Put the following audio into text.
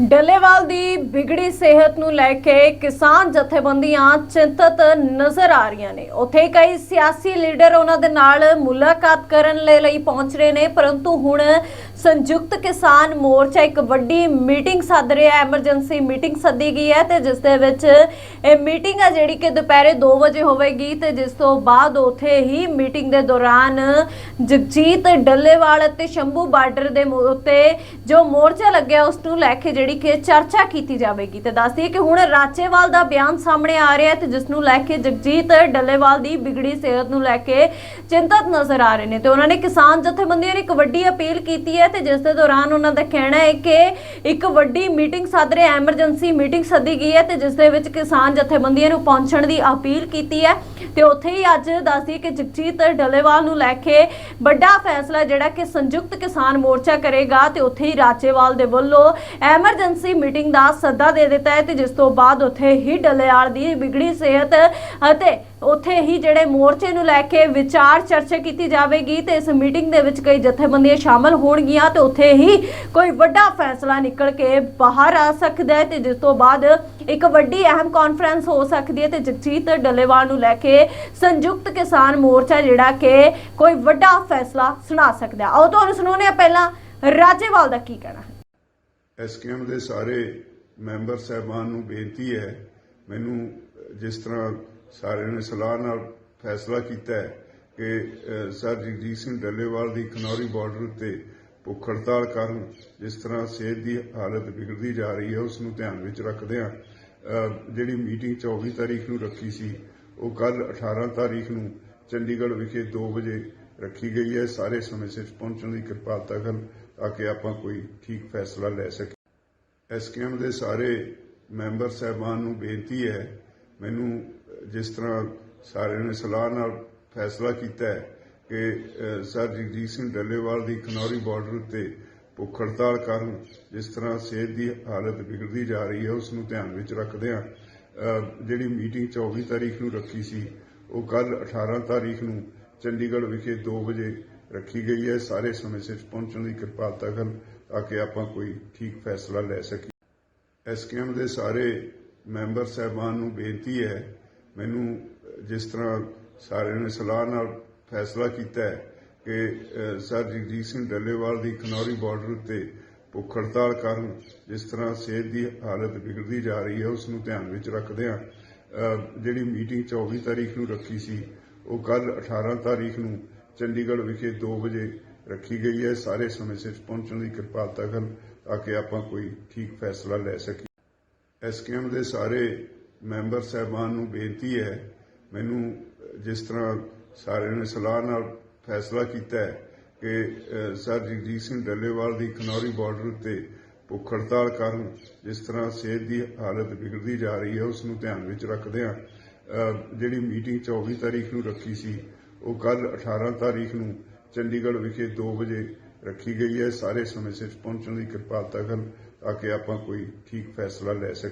ਡੱਲੇਵਾਲ ਦੀ ਵਿਗੜੀ ਸਿਹਤ ਨੂੰ ਲੈ ਕੇ ਕਿਸਾਨ ਜਥੇਬੰਦੀਆਂ ਚਿੰਤਤ ਨਜ਼ਰ ਆ ਰਹੀਆਂ ਨੇ। ਉੱਥੇ ਕਈ ਸਿਆਸੀ ਲੀਡਰ ਉਹਨਾਂ ਦੇ ਨਾਲ ਮੁਲਾਕਾਤ ਕਰਨ ਲਈ ਪਹੁੰਚ ਰਹੇ ਨੇ, ਪਰੰਤੂ ਹੁਣ ਸੰਯੁਕਤ ਕਿਸਾਨ ਮੋਰਚਾ ਇੱਕ ਵੱਡੀ ਮੀਟਿੰਗ ਸੱਦ ਰਿਹਾ ਹੈ, ਐਮਰਜੈਂਸੀ ਮੀਟਿੰਗ ਸੱਦੀ ਗਈ ਹੈ ਤੇ ਜਿਸ ਦੇ ਵਿੱਚ ਇਹ ਮੀਟਿੰਗ ਹੈ ਜਿਹੜੀ ਕਿ ਦੁਪਹਿਰੇ 2 ਵਜੇ ਹੋਵੇਗੀ ਤੇ ਜਿਸ ਤੋਂ ਬਾਅਦ ਉੱਥੇ ਹੀ ਮੀਟਿੰਗ ਦੇ ਦੌਰਾਨ ਜਗਜੀਤ ਡੱਲੇਵਾਲ ਅਤੇ ਸ਼ੰਭੂ ਬਾਰਡਰ ਦੇ ਉੱਤੇ ਜੋ ਮੋਰਚਾ ਲੱਗਿਆ ਉਸ ਨੂੰ ਲੈ ਕੇ ਜਿਹੜੀ ਕਿ ਚਰਚਾ ਕੀਤੀ ਜਾਵੇਗੀ। ਤੇ ਦੱਸਦੀ ਹੈ ਕਿ ਹੁਣ ਰਾਚੇਵਾਲ ਦਾ ਬਿਆਨ ਸਾਹਮਣੇ ਆ ਰਿਹਾ ਹੈ ਤੇ ਜਿਸ ਨੂੰ ਲੈ ਕੇ ਜਗਜੀਤ ਡੱਲੇਵਾਲ ਦੀ ਵਿਗੜੀ ਸਿਹਤ ਨੂੰ ਲੈ ਕੇ ਚਿੰਤਤ ਨਜ਼ਰ ਆ ਰਹੇ ਨੇ। ਤੇ ਉਹਨਾਂ ਨੇ ਕਿਸਾਨ ਜਥੇਬੰਦੀਆਂ ਨੇ ਇੱਕ ਵੱਡੀ ਅਪੀਲ ਕੀਤੀ ਹੈ ਤੇ ਜਿਸ ਦੇ ਦੌਰਾਨ ਉਹਨਾਂ ਦਾ ਕਹਿਣਾ ਹੈ ਕਿ ਇੱਕ ਵੱਡੀ ਮੀਟਿੰਗ ਸੱਦ ਰਹੇ ਐਮਰਜੈਂਸੀ ਮੀਟਿੰਗ ਸੱਦੀ ਗਈ ਹੈ ਤੇ ਜਿਸ ਦੇ ਵਿੱਚ ਕਿਸਾਨ ਜਥੇਬੰਦੀਆਂ ਨੂੰ ਪਹੁੰਚਣ ਦੀ ਅਪੀਲ ਕੀਤੀ ਹੈ। ਤੇ ਉੱਥੇ ਹੀ ਅੱਜ ਦੱਸਦੀ ਕਿ ਜਗਜੀਤ ਡੱਲੇਵਾਲ ਨੂੰ ਲੈ ਕੇ ਵੱਡਾ ਫੈਸਲਾ ਜਿਹੜਾ ਕਿ ਸੰਯੁਕਤ ਕਿਸਾਨ ਮੋਰਚਾ ਕਰੇਗਾ ਤੇ ਉੱਥੇ ਹੀ ਰਾਚੇਵਾਲ ਦੇ ਵੱਲੋਂ ਐਮਰਜੈਂਸੀ ਮੀਟਿੰਗ ਦਾ ਸੱਦਾ ਦੇ ਦਿੱਤਾ ਹੈ ਤੇ ਜਿਸ ਤੋਂ ਬਾਅਦ ਉੱਥੇ ਹੀ ਡੱਲੇਵਾਲ ਦੀ ਵਿਗੜੀ ਸਿਹਤ, ਅਤੇ ਉੱਥੇ ਹੀ ਜਿਹੜੇ ਮੋਰਚੇ ਨੂੰ ਲੈ ਕੇ ਵਿਚਾਰ ਚਰਚਾ ਕੀਤੀ ਜਾਵੇਗੀ ਤੇ ਇਸ ਮੀਟਿੰਗ ਦੇ ਵਿੱਚ ਕਈ ਜਥੇਬੰਦੀਆਂ ਸ਼ਾਮਲ ਹੋਣਗੀਆਂ ਤੇ ਉੱਥੇ ਹੀ ਕੋਈ ਵੱਡਾ ਫੈਸਲਾ ਨਿਕਲ ਕੇ ਬਾਹਰ ਆ ਸਕਦਾ ਹੈ ਤੇ ਜਿਸ ਤੋਂ ਬਾਅਦ ਇੱਕ ਵੱਡੀ ਅਹਿਮ ਕਾਨਫਰੰਸ ਹੋ ਸਕਦੀ ਹੈ ਤੇ ਜਗਜੀਤ ਡੱਲੇਵਾਲ ਨੂੰ ਲੈ ਕੇ ਸੰਯੁਕਤ ਕਿਸਾਨ ਮੋਰਚਾ ਜਿਹੜਾ ਕਿ ਕੋਈ ਵੱਡਾ ਫੈਸਲਾ ਸੁਣਾ ਸਕਦਾ ਆਓ, ਤੁਹਾਨੂੰ ਸੁਣਾਉਂਦੇ ਹਾਂ ਪਹਿਲਾਂ ਰਾਜੇਵਾਲ ਦਾ ਕੀ ਕਹਿਣਾ ਹੈ। ਐਸਕੇਐਮ ਦੇ ਸਾਰੇ ਮੈਂਬਰ ਸਹਿਬਾਨ ਨੂੰ ਬੇਨਤੀ ਹੈ ਮੈਨੂੰ ਜਿਸ ਤਰ੍ਹਾਂ ਸਾਰਿਆਂ ਨੇ ਸਲਾਹ ਨਾਲ ਫੈਸਲਾ ਕੀਤਾ ਹੈ ਕਿ ਸਰ ਜਗਜੀਤ ਸਿੰਘ ਡੱਲੇਵਾਲ ਦੀ ਖਨੌਰੀ ਬਾਰਡਰ ਉੱਤੇ ਭੁੱਖ ਹੜਤਾਲ ਕਾਰਨ ਜਿਸ ਤਰ੍ਹਾਂ ਸਿਹਤ ਦੀ ਹਾਲਤ ਵਿਗੜਦੀ ਜਾ ਰਹੀ ਹੈ ਉਸ ਨੂੰ ਧਿਆਨ ਵਿੱਚ ਰੱਖਦਿਆਂ ਅ, ਜਿਹੜੀ ਮੀਟਿੰਗ 24 ਤਾਰੀਖ ਨੂੰ ਰੱਖੀ ਸੀ ਉਹ ਕੱਲ 18 ਤਾਰੀਖ ਨੂੰ ਚੰਡੀਗੜ੍ਹ ਵਿਖੇ 2 ਵਜੇ ਰੱਖੀ ਗਈ ਹੈ। ਸਾਰੇ ਸਮੇਂ ਸਿਰ ਪਹੁੰਚਣ ਦੀ ਕਿਰਪਾਲਤਾ ਕਰਨ ਤਾਂ ਕਿ ਆਪਾਂ ਕੋਈ ਠੀਕ ਫੈਸਲਾ ਲੈ ਸਕੀਏ। ਐਸਕੇਐਮ ਦੇ ਸਾਰੇ ਮੈਂਬਰ ਸਹਿਬਾਨ ਨੂੰ ਬੇਨਤੀ ਹੈ ਮੈਨੂੰ ਜਿਸ ਤਰ੍ਹਾਂ ਸਾਰਿਆਂ ਨੇ ਸਲਾਹ ਨਾਲ ਫੈਸਲਾ ਕੀਤਾ ਹੈ ਕਿ ਸਰ ਜਗਜੀਤ ਸਿੰਘ ਡੱਲੇਵਾਲ ਦੀ ਖਨੌਰੀ ਬਾਰਡਰ ਉੱਤੇ ਭੁੱਖ ਹੜਤਾਲ ਕਾਰਨ ਜਿਸ ਤਰ੍ਹਾਂ ਸਿਹਤ ਦੀ ਹਾਲਤ ਵਿਗੜਦੀ ਜਾ ਰਹੀ ਹੈ ਉਸ ਨੂੰ ਧਿਆਨ ਵਿੱਚ ਰੱਖਦਿਆਂ ਅ, ਜਿਹੜੀ ਮੀਟਿੰਗ 24 ਤਾਰੀਖ ਨੂੰ ਰੱਖੀ ਸੀ ਉਹ ਕੱਲ 18 ਤਾਰੀਖ ਨੂੰ ਚੰਡੀਗੜ੍ਹ ਵਿਖੇ 2 ਵਜੇ ਰੱਖੀ ਗਈ ਹੈ। ਸਾਰੇ ਸਮੇਂ ਸਿਰ ਪਹੁੰਚਣ ਦੀ ਕਿਰਪਾਲਤਾ ਕਰਨ ਤਾਂ ਕਿ ਆਪਾਂ ਕੋਈ ਠੀਕ ਫੈਸਲਾ ਲੈ ਸਕੀਏ। ਐਸਕੇਐਮ ਦੇ ਸਾਰੇ ਮੈਂਬਰ ਸਹਿਬਾਨ ਨੂੰ ਬੇਨਤੀ ਹੈ ਮੈਨੂੰ ਜਿਸ ਤਰ੍ਹਾਂ ਸਾਰਿਆਂ ਨੇ ਸਲਾਹ ਨਾਲ ਫੈਸਲਾ ਕੀਤਾ ਹੈ ਕਿ ਸਰ ਜਗਜੀਤ ਸਿੰਘ ਡੱਲੇਵਾਲ ਦੀ ਖਨੌਰੀ ਬਾਰਡਰ ਉੱਤੇ ਭੁੱਖ ਹੜਤਾਲ ਕਾਰਨ ਜਿਸ ਤਰ੍ਹਾਂ ਸਿਹਤ ਦੀ ਹਾਲਤ ਵਿਗੜਦੀ ਜਾ ਰਹੀ ਹੈ ਉਸ ਨੂੰ ਧਿਆਨ ਵਿੱਚ ਰੱਖਦਿਆਂ ਅ, ਜਿਹੜੀ ਮੀਟਿੰਗ 24 ਤਾਰੀਖ ਨੂੰ ਰੱਖੀ ਸੀ ਉਹ ਕੱਲ 18 ਤਾਰੀਖ ਨੂੰ ਚੰਡੀਗੜ੍ਹ ਵਿਖੇ 2 ਵਜੇ ਰੱਖੀ ਗਈ ਹੈ। ਸਾਰੇ ਸਮੇਂ ਸਿਰ ਪਹੁੰਚਣ ਦੀ ਕਿਰਪਾਲਤਾ ਕਰਨ ਤਾਂ ਕਿ ਆਪਾਂ ਕੋਈ ਠੀਕ ਫੈਸਲਾ ਲੈ ਸਕੀਏ। ਐਸਕੇਐਮ ਦੇ ਸਾਰੇ ਮੈਂਬਰ ਸਹਿਬਾਨ ਨੂੰ ਬੇਨਤੀ ਹੈ, ਮੈਨੂੰ ਜਿਸ ਤਰ੍ਹਾਂ ਸਾਰਿਆਂ ਨੇ ਸਲਾਹ ਨਾਲ ਫੈਸਲਾ ਕੀਤਾ ਹੈ ਕਿ ਸਰ ਜਗਜੀਤ ਸਿੰਘ ਡੱਲੇਵਾਲ ਦੀ ਖਨੌਰੀ ਬਾਰਡਰ ਉੱਤੇ ਭੁੱਖ ਹੜਤਾਲ ਕਾਰਨ ਜਿਸ ਤਰ੍ਹਾਂ ਸਿਹਤ ਦੀ ਹਾਲਤ ਵਿਗੜਦੀ ਜਾ ਰਹੀ ਹੈ, ਉਸ ਨੂੰ ਧਿਆਨ ਵਿੱਚ ਰੱਖਦਿਆਂ ਜਿਹੜੀ ਮੀਟਿੰਗ 24 ਤਾਰੀਖ ਨੂੰ ਰੱਖੀ ਸੀ ਉਹ ਕੱਲ 18 ਤਾਰੀਖ ਨੂੰ ਚੰਡੀਗੜ੍ਹ ਵਿਖੇ 2 ਵਜੇ ਰੱਖੀ ਗਈ ਹੈ। ਸਾਰੇ ਸਮੇਂ ਸਿਰ ਪਹੁੰਚਣ ਦੀ ਕਿਰਪਾਲਤਾ ਕਰਨ ਤਾਂ ਕਿ ਆਪਾਂ ਕੋਈ ਠੀਕ ਫੈਸਲਾ ਲੈ ਸਕੀਏ।